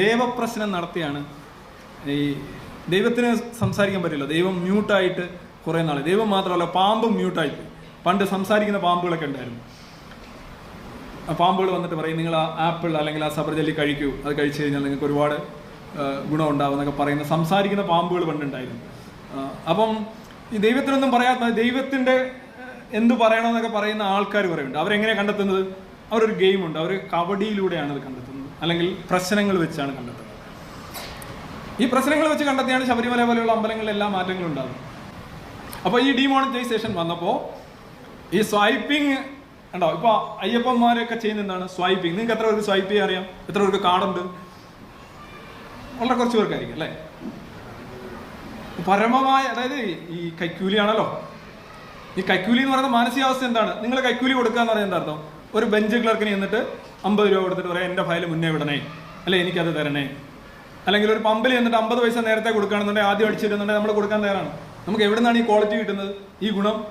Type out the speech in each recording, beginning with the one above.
ദേവപ്രശ്നം നടത്തിയാണ് ഈ ദൈവത്തിന് സംസാരിക്കാൻ പറ്റില്ല. ദൈവം മ്യൂട്ടായിട്ട് കുറേ നാൾ ദൈവം മാത്രമല്ല പാമ്പും മ്യൂട്ടായി പണ്ട് സംസാരിക്കുന്ന പാമ്പുകളൊക്കെ ഉണ്ടായിരുന്നു. പാമ്പുകൾ വന്നിട്ട് പറയും നിങ്ങൾ ആ ആപ്പിൾ അല്ലെങ്കിൽ ആ സബർജല്ലി കഴിക്കൂ. അത് കഴിച്ചു കഴിഞ്ഞാൽ നിങ്ങൾക്ക് ഒരുപാട് ഗുണം ഉണ്ടാവും എന്നൊക്കെ പറയുന്ന സംസാരിക്കുന്ന പാമ്പുകൾ പണ്ടുണ്ടായിരുന്നു അപ്പം ഈ ദൈവത്തിനൊന്നും പറയാത്ത ദൈവത്തിന്റെ എന്ത് പറയണമെന്നൊക്കെ പറയുന്ന ആൾക്കാർ പറയുന്നുണ്ട് അവരെങ്ങനെ കണ്ടെത്തുന്നത്? അവരൊരു ഗെയിമുണ്ട്. അവർ കബഡിയിലൂടെയാണ് അത് കണ്ടെത്തുന്നത്. അല്ലെങ്കിൽ പ്രശ്നങ്ങൾ വെച്ചാണ് കണ്ടെത്തുന്നത്. ഈ പ്രശ്നങ്ങൾ വെച്ച് കണ്ടെത്തിയാണ് ശബരിമല പോലെയുള്ള അമ്പലങ്ങളിലെല്ലാം മാറ്റങ്ങൾ ഉണ്ടാകുന്നത്. അപ്പോൾ ഈ ഡിമോണിറ്റൈസേഷൻ വന്നപ്പോൾ ഈ സ്വൈപ്പിംഗ് ഉണ്ടോ ഇപ്പൊ അയ്യപ്പന്മാരൊക്കെ ചെയ്യുന്ന എന്താണ്? സ്വൈപ്പിംഗ് നിങ്ങൾക്ക് എത്ര പേർക്ക് സ്വൈപ്പ് ചെയ്യാൻ അറിയാം? എത്ര പേർക്ക് കാർഡുണ്ട്? വളരെ കുറച്ച് പേർക്കായിരിക്കും അല്ലേ? പരമമായ അതായത് ഈ കൈക്കൂലിയാണല്ലോ ഈ കൈക്കൂലി എന്ന് പറയുന്ന മാനസികാവസ്ഥ എന്താണ്? നിങ്ങൾ കൈക്കൂലി കൊടുക്കുക എന്ന് എന്താ അർത്ഥം? ഒരു ബെഞ്ച് ക്ലർക്കിന് ചെന്നിട്ട് അമ്പത് രൂപ കൊടുത്തിട്ട് പറയാം എന്റെ ഫയൽ മുന്നേ വിടണേ. അല്ലെ എനിക്കത് തരണേ. അല്ലെങ്കിൽ ഒരു പമ്പിൽ ചെന്നിട്ട് അമ്പത് പൈസ നേരത്തെ കൊടുക്കുകയാണെന്നുണ്ടെങ്കിൽ ആദ്യം അടിച്ചിരുന്നുണ്ടെങ്കിൽ നമ്മൾ കൊടുക്കാൻ തയ്യാറാണ്. നമുക്ക് എവിടെ നിന്നാണ് ഈ ക്വാളിറ്റി കിട്ടുന്നത്? ഈ ഗുണം.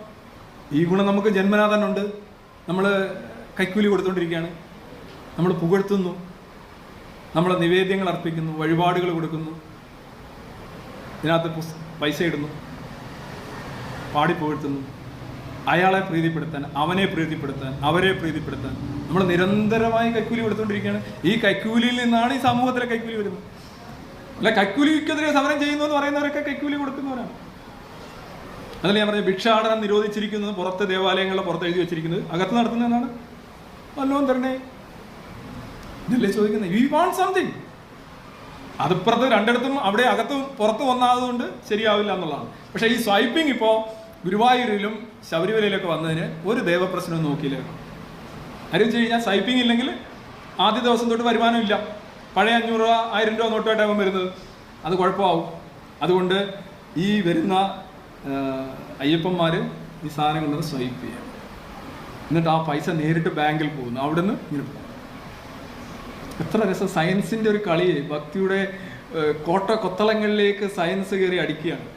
ഈ ഗുണം നമുക്ക് ജന്മനാ തന്നെ ഉണ്ട്. നമ്മൾ കൈക്കൂലി കൊടുത്തുകൊണ്ടിരിക്കുകയാണ് നമ്മൾ പുകഴ്ത്തുന്നു. നമ്മൾ നിവേദ്യങ്ങൾ അർപ്പിക്കുന്നു. വഴിപാടുകൾ കൊടുക്കുന്നു. ഇതിനകത്ത് പൈസ ഇടുന്നു. പാടി പുകഴ്ത്തുന്നു. അയാളെ പ്രീതിപ്പെടുത്താൻ അവനെ പ്രീതിപ്പെടുത്താൻ അവരെ പ്രീതിപ്പെടുത്താൻ. നമ്മൾ നിരന്തരമായി കൈക്കൂലി കൊടുത്തുകൊണ്ടിരിക്കുകയാണ്. ഈ കൈക്കൂലിയിൽ നിന്നാണ് ഈ സമൂഹത്തിലെ കൈക്കൂലി വരുന്നത്. അല്ല കൈക്കൂലിക്കെതിരെ സമരം ചെയ്യുന്നു എന്ന് പറയുന്നവരൊക്കെ കൈക്കൂലി കൊടുക്കുന്നവരാണ്. അതിൽ ഞാൻ പറഞ്ഞു ഭിക്ഷാടനം നിരോധിച്ചിരിക്കുന്നത് പുറത്ത് ദേവാലയങ്ങളുടെ പുറത്ത് എഴുതി വെച്ചിരിക്കുന്നത് അകത്ത് നടത്തുന്നതാണ് വല്ലതും തരണേ. ഇതല്ലേ ചോദിക്കുന്നത്? യു വാണ്ട് സംതിങ് അതിപ്പുറത്ത് രണ്ടിടത്തും അവിടെ അകത്തും പുറത്തും വന്നാതുകൊണ്ട് ശരിയാവില്ല എന്നുള്ളതാണ്. പക്ഷേ ഈ സ്വൈപ്പിംഗ് ഇപ്പോൾ ഗുരുവായൂരിലും ശബരിമലയിലൊക്കെ വന്നതിന് ഒരു ദേവപ്രശ്നവും നോക്കിയില്ല. ആരും വെച്ച് കഴിഞ്ഞാൽ സൈപ്പിംഗ് ഇല്ലെങ്കിൽ ആദ്യ ദിവസം തൊട്ട് വരുമാനം ഇല്ല. പഴയ അഞ്ഞൂറ് രൂപ ആയിരം രൂപ നോട്ടുമായിട്ടാകും വരുന്നത്. അത് കുഴപ്പമാവും. അതുകൊണ്ട് ഈ വരുന്ന അയ്യപ്പന്മാർ ഈ സാധനം കൊണ്ടുവന്ന് സ്വൈപ്പ് ചെയ്യാം. എന്നിട്ട് ആ പൈസ നേരിട്ട് ബാങ്കിൽ പോകുന്നു. അവിടുന്ന് ഇങ്ങനെ പോകും. എത്ര രസം. സയൻസിന്റെ ഒരു കളി ഭക്തിയുടെ കോട്ട കൊത്തളങ്ങളിലേക്ക് സയൻസ് കയറി അടിക്കുകയാണ്.